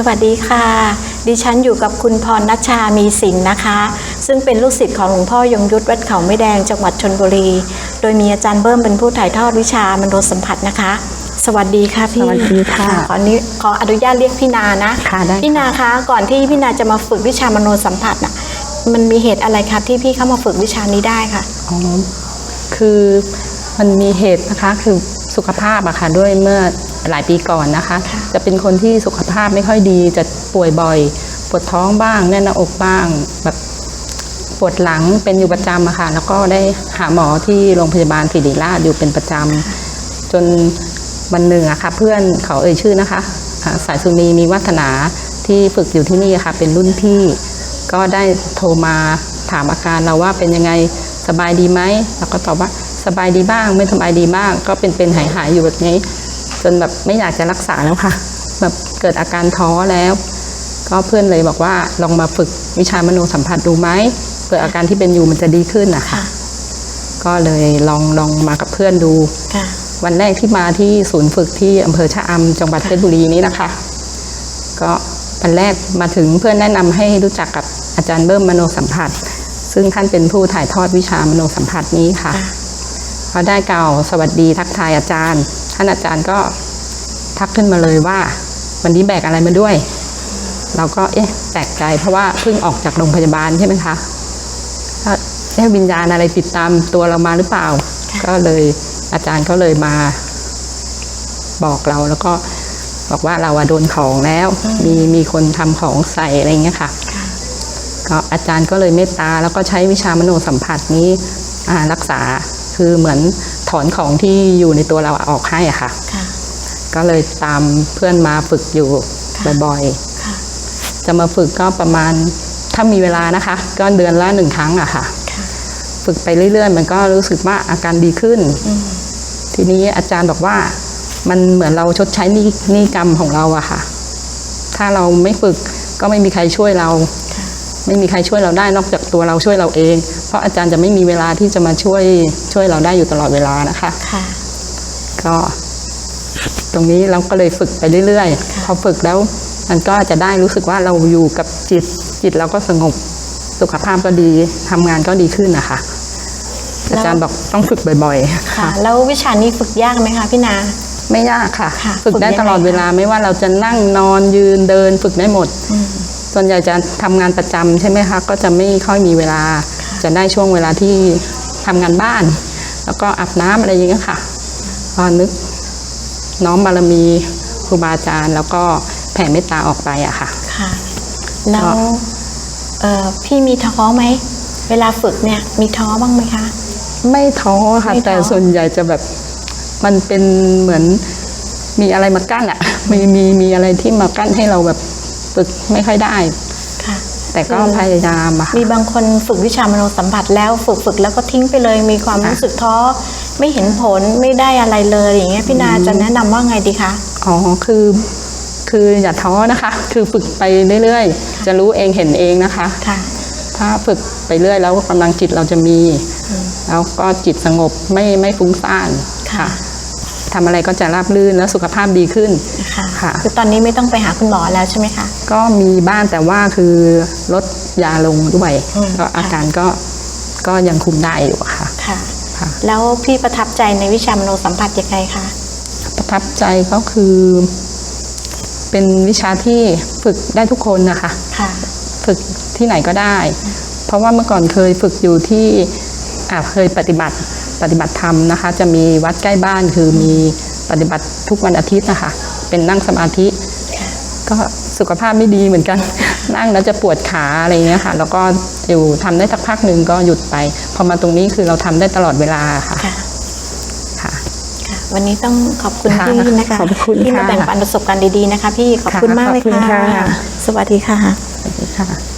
สวัสดีค่ะ ดิฉันอยู่กับคุณพรณชชามีสินนะคะ ซึ่งเป็นลูกศิษย์ของหลวงพ่อยงยุทธวัดเขาไม่แดงจังหวัดชนบุรี โดยมีอาจารย์เบิ้มเป็นผู้ถ่ายทอดวิชามโนสัมผัสนะคะ สวัสดีค่ะพี่สวัสดีค่ะขอนี้ขออนุญาตเรียกพี่นานะค่ะได้ค่ะพี่นาคะก่อนที่พี่นาจะมาฝึกวิชามโนสัมผัสน่ะมันมีเหตุอะไรคะที่พี่เข้ามาฝึกวิชานี้ได้ค่ะอ๋อคือมันมีเหตุนะคะคือสุขภาพอะค่ะด้วยเมื่อ หลายปีก่อนนะคะค่ะจะเป็นคนที่สุขภาพไม่ค่อยดีจะป่วยบ่อย ปวดท้องบ้างแน่นหน้าอกบ้างแบบปวดหลังเป็นอยู่ประจำอะค่ะ แล้วก็ได้หาหมอที่โรงพยาบาลศิริราชอยู่เป็นประจำจนวันหนึ่งอะค่ะ เพื่อนเขาเอ่ยชื่อนะคะอ่าสายสุนีมีวัฒนาที่ฝึกอยู่ที่นี่ค่ะ เป็นรุ่นพี่ ก็ได้โทรมาถามอาการเราว่าเป็นยังไงสบายดีไหมเราก็ตอบว่าสบายดีบ้าง ไม่สบายดีบ้าง ก็เป็นเป็นหายหายๆอยู่แบบนี้ จนแบบไม่อยากจะรักษาแล้วค่ะ แบบเกิดอาการท้อแล้ว ก็เพื่อนเลยบอกว่าลองมาฝึกวิชามโนสัมผัสดูไหมเพื่ออาการที่เป็นอยู่มันจะดีขึ้นนะคะค่ะก็เลยลองลองมากับเพื่อนดูค่ะวันแรกที่มาที่ศูนย์ฝึกที่อำเภอชะอำจังหวัดเพชรบุรีนี้นะคะ ก็วันแรกมาถึงเพื่อนแนะนำให้รู้จักกับอาจารย์เบิ้มมโนสัมผัส ซึ่งท่านเป็นผู้ถ่ายทอดวิชามโนสัมผัสนี้ค่ะค่ะพอได้กล่าวสวัสดีทักทายอาจารย์ ท่านอาจารย์ก็ทักขึ้นมาเลยว่า วันนี้แบกอะไรมาด้วย เราก็เอ๊ะแปลกใจเพราะว่าเพิ่งออกจากโรงพยาบาลใช่ไหมคะก็เอ๊ะวิญญาณอะไรติดตามตัวเรามาหรือเปล่าค่ะก็เลยอาจารย์ก็เลยมาบอกเราแล้วก็บอกว่าเราอะโดนของแล้ว มีมีคนทำของใส่อะไรอย่างเงี้ยค่ะค่ะก็อาจารย์ก็เลยเมตตาแล้วก็ใช้วิชามโนสัมผัสนี้อ่ารักษาคือเหมือน ถอนของที่อยู่ในตัวเราอะออกให้อะค่ะค่ะ ก็เลยตามเพื่อนมาฝึกอยู่ค่ะบ่อยค่ะๆจะมาฝึกก็ประมาณถ้ามีเวลานะคะ ก็เดือนละหนึ่งครั้งอะค่ะค่ะฝึกไปเรื่อยๆ มันก็รู้สึกว่าอาการดีขึ้นอืมทีนี้อาจารย์บอกว่ามันเหมือนเราชดใช้หนี้หนี้กรรมของเราอะค่ะ ถ้าเราไม่ฝึกก็ไม่มีใครช่วยเราค่ะ ไม่มีใครช่วยเราได้นอกจากตัวเราช่วยเราเอง เพราะอาจารย์จะไม่มีเวลาที่จะมาช่วยช่วยเราได้อยู่ตลอดเวลานะคะค่ะก็ตรงนี้เราก็เลยฝึกไปเรื่อยค่ะๆพอฝึกแล้ว มันก็จะได้รู้สึกว่าเราอยู่กับจิต จิตเราก็สงบสุขภาพก็ดีทำงานก็ดีขึ้นนะคะอาจารย์บอกต้องฝึกบ่อยๆ ค่ะ แล้ววิชานี้ฝึกยากไหมคะพี่นา ไม่ยากค่ะค่ะฝึกได้ฝึกยังไงตลอดเวลาไม่ว่าเราจะนั่งนอนยืนเดิน ฝึกได้หมดอืม ส่วนใหญ่จะทำงานประจำใช่ไหมคะก็จะไม่ค่อยมีเวลาจะได้ช่วงเวลาที่ทำงานบ้าน แล้วก็อาบน้ำอะไรอย่างเงี้ยค่ะก็นึกน้อมบารมีครูบาอาจารย์ แล้วก็แผ่เมตตาออกไปอะค่ะค่ะแล้วเอ่อพี่มีท้อไหมเวลาฝึกเนี่ยมีท้อบ้างไหมคะ ไม่ท้อค่ะไม่ท้อแต่ส่วนใหญ่จะแบบมันเป็นเหมือนมีอะไรมากั้นอะมีมีมีอะไรที่มากั้นให้เราแบบ ฝึกไม่ค่อยได้ ค่ะ แต่ก็พยายามอะค่ะ มีบางคนฝึกวิชามโนสัมผัสแล้วฝึกฝึกแล้วก็ทิ้งไปเลย มีความค่ะ รู้สึกท้อไม่เห็นผลไม่ได้อะไรเลยอย่างเงี้ยพี่นาจะแนะนำว่าไงดีคะ อ๋อคือ คืออย่าท้อนะคะ คือฝึกไปเรื่อยๆ จะรู้เองเห็นเองนะคะ ค่ะ ถ้าฝึกไปเรื่อยแล้วกำลังจิตเราจะมี แล้วก็จิตสงบไม่ไม่ฟุ้งซ่านค่ะ ทำอะไรก็จะราบรื่นแล้วสุขภาพดีขึ้นค่ะค่ะ คือตอนนี้ไม่ต้องไปหาคุณหมอแล้วใช่ไหมคะ ก็มีบ้านแต่ว่าคือลดยาลงด้วยอืม ก็อาการก็ก็ยังคุมได้อยู่อะค่ะ ค่ะ ค่ะ แล้วพี่ประทับใจในวิชามโนสัมผัสยังไงคะประทับใจก็คือ เป็นวิชาที่ฝึกได้ทุกคนนะคะ ค่ะ ฝึกที่ไหนก็ได้ เพราะว่าเมื่อก่อนเคยฝึกอยู่ที่อ่าเคยปฏิบัติ ปฏิบัติธรรมนะคะ จะมีวัดใกล้บ้านคือมีปฏิบัติทุกวันอาทิตย์นะคะ เป็นนั่งสมาธิ ก็สุขภาพไม่ดีเหมือนกัน นั่งแล้วจะปวดขาอะไรเงี้ยค่ะ แล้วก็อยู่ทำได้สักพักหนึ่งก็หยุดไป พอมาตรงนี้คือเราทำได้ตลอดเวลาค่ะค่ะค่ะค่ะวันนี้ต้องขอบคุณค่ะพี่นะคะขอบคุณที่มาค่ะแบ่งปันประสบการณ์ดีๆนะคะ พี่ขอบคุณค่ะมากเลยขอบคุณค่ะค่ะ สวัสดีค่ะสวัสดีค่ะ